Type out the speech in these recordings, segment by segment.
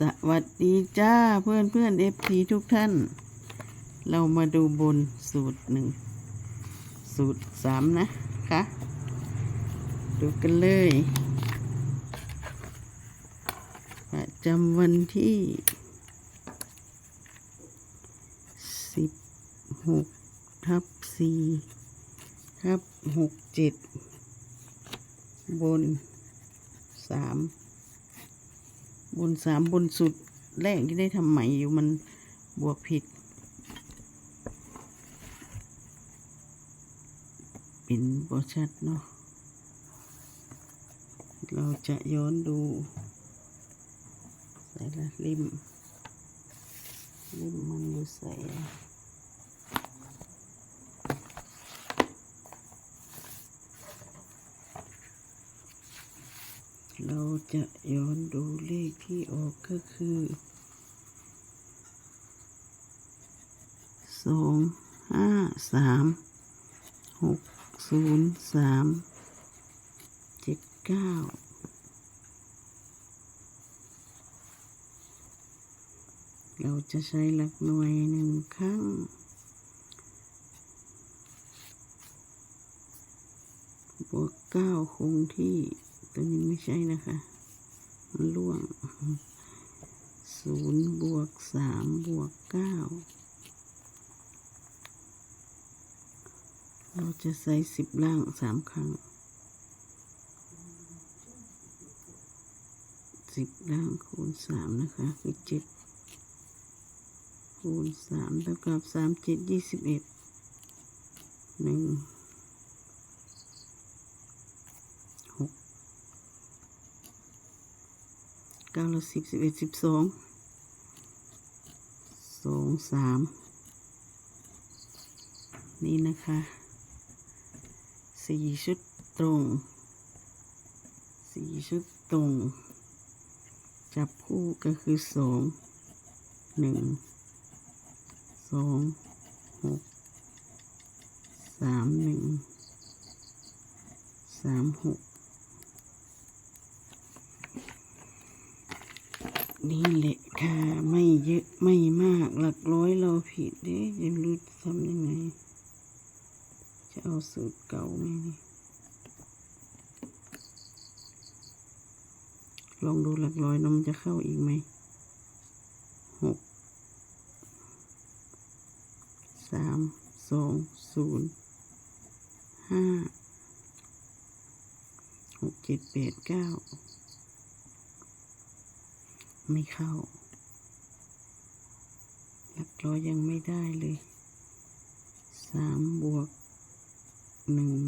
สวัสดีจ้าเพื่อนเพื่อนเอฟทีทุกท่าน เรามาดูบนสูตรหนึ่งสูตรสามนะคะดูกันเลยประจำวันที่สิบหกทับสี่ทับหกเจ็ดบนสาม บนสามบนสุดแรกที่ได้ทำใหม่อยู่มันบวกผิด เป็นบอชัดเนาะเราจะย้อนดูใส่ละริมริมมันอยู่ใส่ เราจะย้อนดูเลขที่ออกก็คือสองห้าสามหกศูนย์สามเจ็ดเก้าเราจะใช้หลักหน่วยหนึ่งครั้งบวกเก้าคงที่ ตัวนี้ไม่ใช่นะคะ มันล่วงศูนย์บวกสามบวกเก้าเราจะใส่สิบล่างสามครั้งสิบล่างคูณสามนะคะคือเจ็ดคูณสามเท่ากับสามเจ็ดยี่สิบเอ็ดหนึ่ง เก้าละสิบสิบเอ็ดสิบสองสองสามนี่นะคะสี่ชุดตรงสี่ชุดตรง จับคู่ก็คือสองหนึ่งสองหกสามหนึ่งสามหก นี่แหละค่ะ ไม่เยอะไม่มากหลักร้อยเราผิดเด้จะรู้จะทำยังไง จะเอาสูตรเก่าไหมนี่ลองดูหลักร้อยน้ำจะเข้าอีกไหมหกสามสองศูนย์ห้าหกเจ็ดแปดเก้า ไม่เข้า หลักร้อยยังไม่ได้เลยสามบวกหนึ่ง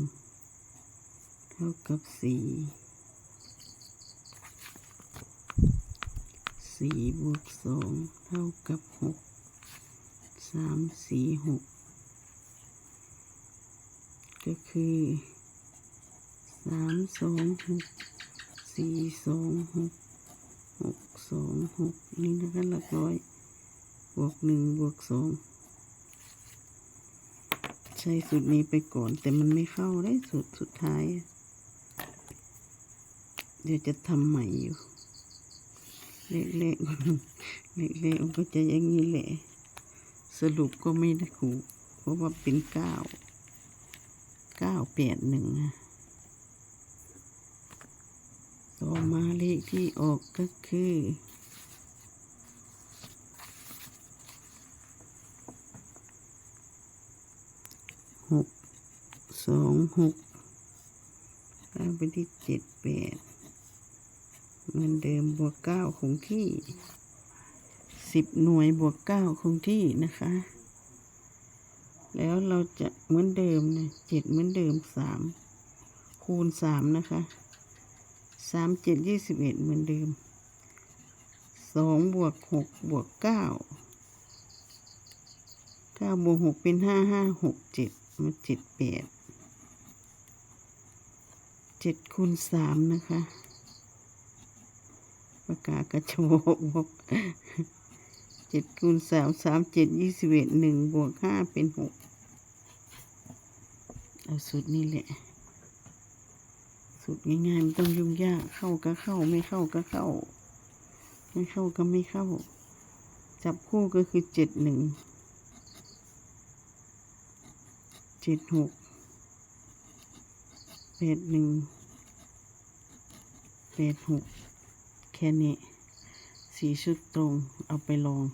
เท่ากับสี่สี่บวกสองเท่ากับหกสามสี่หกก็คือสามสองหกสี่สองหก หกสองหกนี่นะคะหลักร้อย บวกหนึ่งบวกสองใช้สูตรนี้ไปก่อน แต่มันไม่เข้าได้สูตรสุดท้าย เดี๋ยวจะทำใหม่อยู่ เละๆเละๆมันก็จะอย่างนี้แหละ สรุปก็ไม่ได้ถูกเพราะว่าเป็นเก้าเก้าแปดหนึ่งอะ ต่อมาเลขที่ออกก็คือหกสองหกตั้งไปที่เจ็ดแปดเหมือนเดิมบวกเก้าคงที่สิบหน่วยบวกเก้าคงที่นะคะ แล้วเราจะเหมือนเดิมนะเจ็ดเหมือนเดิมสามคูณสามนะคะ สามเจ็ดยี่สิบเอ็ดเหมือนเดิมสองบวกหกบวกเก้าเก้าบวกหกเป็นห้าห้าหกเจ็ดมาเจ็ดแปดเจ็ดคูณสามนะคะปากกากระโชกบอกเจ็ดคูณสามสามเจ็ดยี่สิบเอ็ดหนึ่งบวกห้าเป็นหกเอาสูตรนี้แหละ สูตรง่ายๆไม่ต้องยุ่งยากเข้าก็เข้าไม่เข้าก็เข้า ไม่เข้าก็ไม่เข้า จับคู่ก็คือเจ็ดหนึ่งเจ็ดหกแปดหนึ่งแปดหกแค่นี้สี่ชุดตรงเอาไปลอง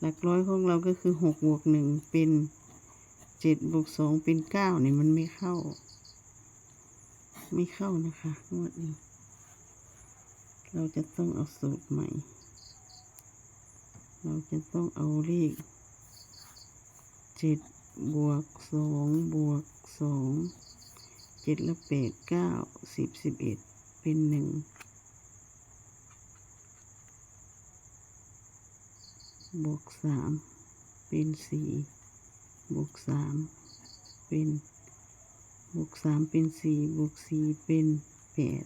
หลักร้อยของเราก็คือหกบวกหนึ่งเป็นเจ็ดบวกสองเป็นเก้านี่มันไม่เข้า ไม่เข้านะคะงวดนี้ เราจะต้องเอาสูตรใหม่ เราจะต้องเอาเลขเจ็ดบวกสองบวกสองเจ็ดและแปดเก้าสิบสิบเอ็ดเป็นหนึ่งบวกสามเป็นสี่บวกสามเป็น บวกสามเป็นสี่บวกสี่เป็นแปด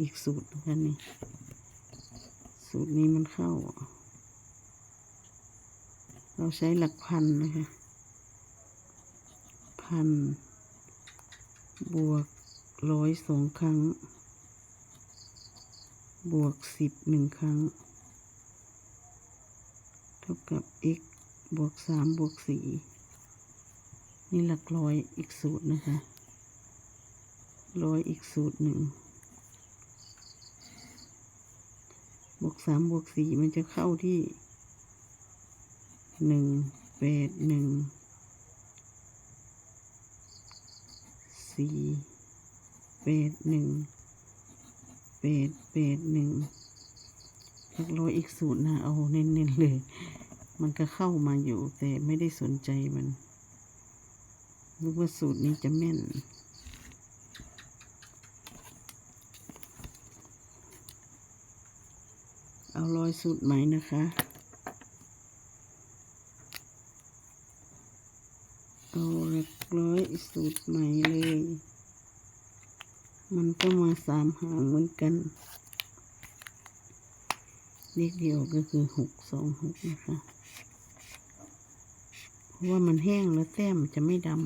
อีกสูตรนะคะนี่สูตรนี้มันเข้า เราใช้หลักพันนะคะ พัน บวกร้อยสองครั้ง บวกสิบหนึ่งครั้ง เท่ากับ x บวกสามบวกสี่ นี่หลักร้อยอีกสูตรนะคะ ร้อยอีกสูตรหนึ่ง บวกสามบวกสี่มันจะเข้าที่หนึ่งแปดหนึ่งสี่แปดหนึ่งแปดแปดหนึ่งหลักร้อยอีกสูตรนะเอาเน้นๆเลย มันก็เข้ามาอยู่แต่ไม่ได้สนใจมัน นึกว่าสูตรนี้จะแม่น เอารอยสูตรใหมนะคะเอาหลักร้อยสูตรใหม่เลย มันก็มาสามหางเหมือนกันเลขเดียวก็คือหกสองหกนะคะ เพราะว่ามันแห้งแล้วแต้มจะไม่ดำ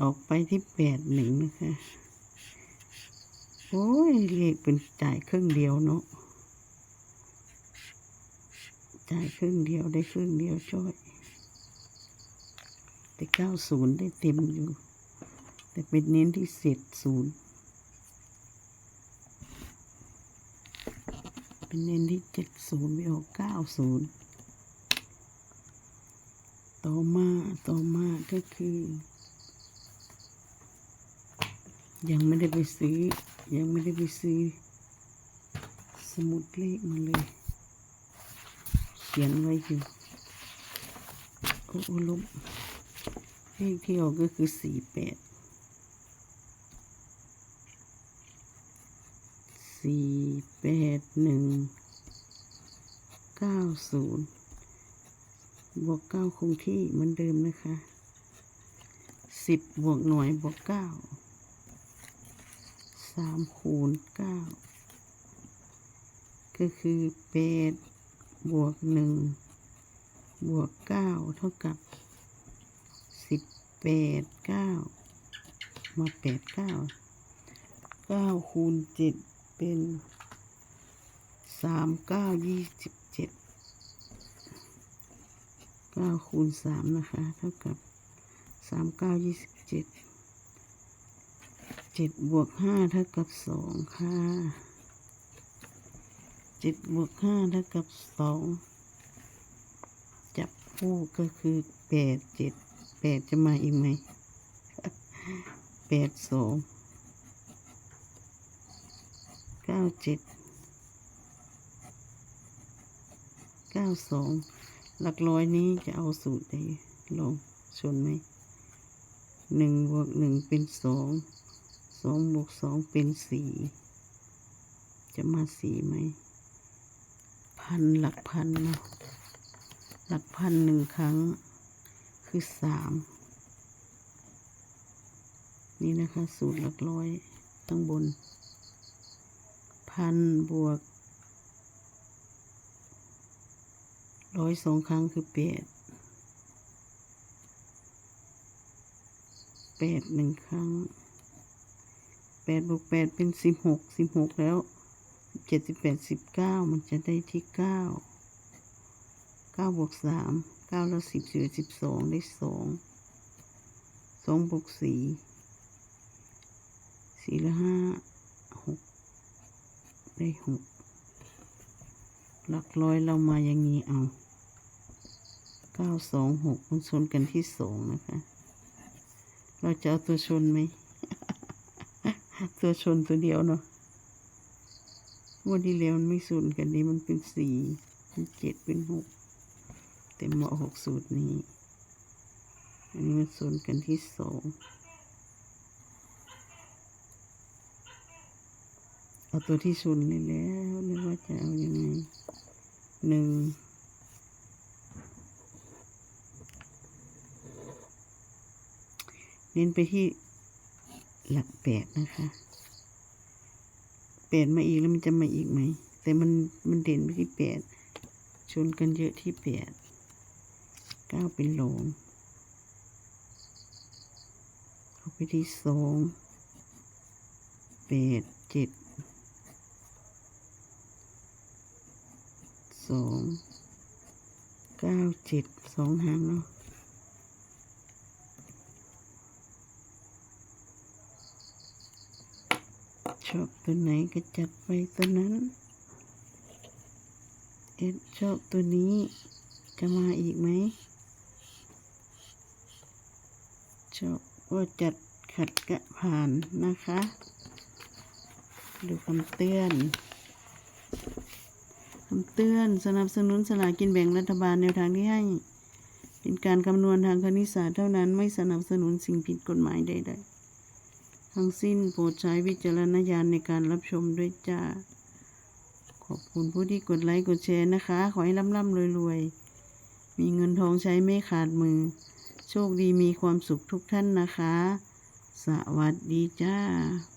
ออกไปที่แปดหนึ่งนะคะ โอ้ยเลขเป็นจ่ายครึ่งเดียวเนาะ จ่ายครึ่งเดียวได้ครึ่งเดียวช่วยแต่เก้าศูนย์ได้เต็มอยู่ แต่เป็นเน้นที่เศษศูนย์ เป็นเน้นที่เจ็ดศูนย์ไปออกเก้าศูนย์ต่อมาต่อมาก็คือ ยังไม่ได้ไปซื้อ ยังไม่ได้ไปซื้อ สมุดเลขมาเลย เขียนไว้อยู่โอ้โลุกเลขที่ออกก็คือสี่แปด สี่แปดหนึ่งเก้าศูนย์บวกเก้าคงที่เหมือนเดิมนะคะสิบบวกหน่วยบวกเก้าสามคูณเก้าก็คือแปดบวกหนึ่งบวกเก้าเท่ากับสิบแปดเก้ามาแปดเก้าเก้าคูณเจ็ด เป็นสามเก้ายี่สิบเจ็ดเก้าคูณสามนะคะ เท่ากับสามเก้ายี่สิบเจ็ดเจ็ดบวกห้าเท่ากับสองค่ะเจ็ดบวกห้าเท่ากับสองจับคู่ก็คือแปดเจ็ดแปดจะมาอีกไหมแปดสอง เก้าเจ็ดเก้าสองหลักร้อยนี้จะเอาสูตรใดลองชนไหมหนึ่งบวกหนึ่งเป็นสองสองบวกสองเป็นสี่จะมาสี่ไหม พันหลักพันเนาะหลักพันหนึ่งครั้งคือสามนี่นะคะ สูตรหลักร้อยข้างบน พันบวกร้อยสองครั้งคือแปดแปดหนึ่งครั้งแปดบวกแปดเป็นสิบหกสิบหกแล้วเจ็ดสิบแปดสิบเก้ามันจะได้ที่เก้าเก้าบวกสามเก้าแล้วสิบสิบเอ็ดสิบสองได้สองสองบวกสี่สี่แล้วห้าหก ได้หกหลักร้อยเรามาอย่างนี้เอาเก้าสองหกมันชนกันที่สองนะคะ เราจะเอาตัวชนไหม ตัวชนตัวเดียวเนาะวันที่แล้วมันไม่สูนกันนี้มันเป็นสี่เป็นเจ็ดเป็นหกแต่เหมาะหกสูตรนี้ อันนี้มันสูนกันที่สอง เอาตัวที่ชนเลยแล้วหรือว่าจะเอายังไงหนึ่งเน้นไปที่หลักแปดนะคะแปดมาอีกแล้วมันจะมาอีกไหม แต่มันมันเด่นไปที่แปดชนกันเยอะที่แปดเก้าเป็นหลงเข้าไปที่สองแปดเจ็ด องเก้าเจ็ดสองหางเนาะชอบตัวไหนก็จัดไปตัวนั้น เอ็ดชอบตัวนี้จะมาอีกไหม ชอบว่าจัดขัดกะผ่านนะคะ ดูคำเตือนำเตือนสนับสนุนสลากกินแบ่งรัฐบาลแนวทางที่ให้ เป็นการคำนวณทางคณิตศาสตร์เท่านั้นไม่สนับสนุนสิ่งผิดกฎหมายใดๆ ทั้งสิ้นโปรดใช้วิจารณญาณในการรับชมด้วยจ้า ขอบคุณผู้ที่กดไลค์กดแชร์นะคะ ขอให้ร่ำๆรวยๆ มีเงินทองใช้ไม่ขาดมือ โชคดีมีความสุขทุกท่านนะคะ สวัสดีจ้า